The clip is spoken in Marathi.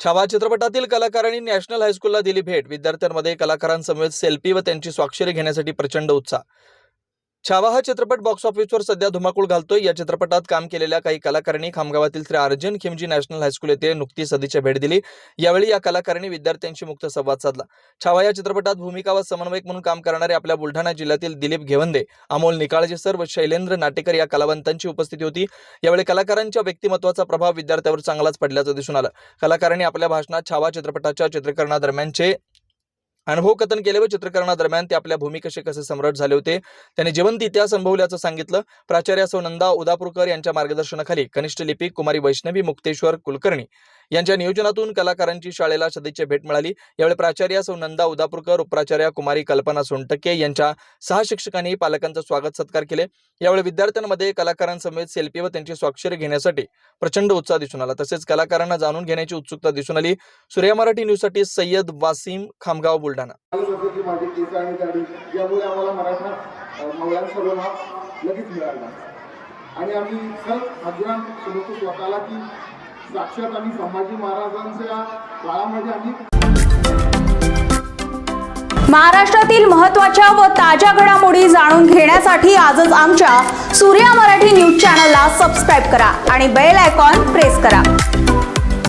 छावा चित्रपटातील कलाकारांनी नॅशनल हायस्कूलला दिली भेट. विद्यार्थ्यांमध्ये कलाकारांसमवेत सेल्फी व त्यांची स्वाक्षरी घेण्यासाठी प्रचंड उत्साह. छावा हा चित्रपट बॉक्स ऑफिसवर सध्या धुमाकूळ घालतोय. या चित्रपटात काम केलेल्या काही कलाकारांनी खामगावातील Shri Arjun Khimji national high school येथे नुकतीच सदीच्या भेट दिली. यावेळी या कलाकारांनी विद्यार्थ्यांशी मुक्त संवाद साधला. छावा या चित्रपटात भूमिका व समन्वयक म्हणून काम करणारे आपल्या बुलढाणा जिल्ह्यातील दिलीप घेवंदे अमोल निकाळजे सर व शैलेंद्र नाटेकर या कलावंतांची उपस्थिती होती. यावेळी कलाकारांच्या व्यक्तिमत्वाचा प्रभाव विद्यार्थ्यावर चांगलाच पडल्याचं दिसून आलं. कलाकारांनी आपल्या भाषणात छावा चित्रपटाच्या चित्रीकरणादरम्यानचे अनुभव कथन केले व चित्रकरणादरम्यान ते आपल्या भूमिकेशी कसे सम्राट झाले होते त्यांनी जिवंत इतिहास अनुभवल्याचं सांगितलं. प्राचार्य सौनंदा उदापूरकर यांच्या मार्गदर्शनाखाली कनिष्ठ लिपिक कुमारी वैष्णवी मुक्तेश्वर कुलकर्णी. यांच्या नियोजनातून कलाकारांची शाळेला सदिच्छा भेट मिळाली. यावेळी प्राचार्य सौनंदा उदापूरकर उपप्राचार्य कुमारी कल्पना सोनटके यांच्या सहा शिक्षकांनी पालकांचं स्वागत सत्कार केले. यावेळी विद्यार्थ्यांमध्ये कलाकारांसमेत सेल्फी व त्यांची स्वाक्षरी घेण्यासाठी प्रचंड उत्साह दिसून आला. तसेच कलाकारांना जाणून घेण्याची उत्सुकता दिसून आली. सूर्या मराठी न्यूजसाठी सय्यद वासिम खामगाव बुलढाणा. आणि लगेच मिळाला. आणि आम्ही सर समजतो स्वतःला की साक्षात आम्ही संभाजी महाराजांच्या काळामध्ये आम्ही महाराष्ट्रातील महत्त्वाच्या व ताज्या घडामोडी जाणून घेण्यासाठी आजच आमच्या सूर्या मराठी न्यूज चॅनलला सबस्क्राईब करा आणि बेल आयकॉन प्रेस करा.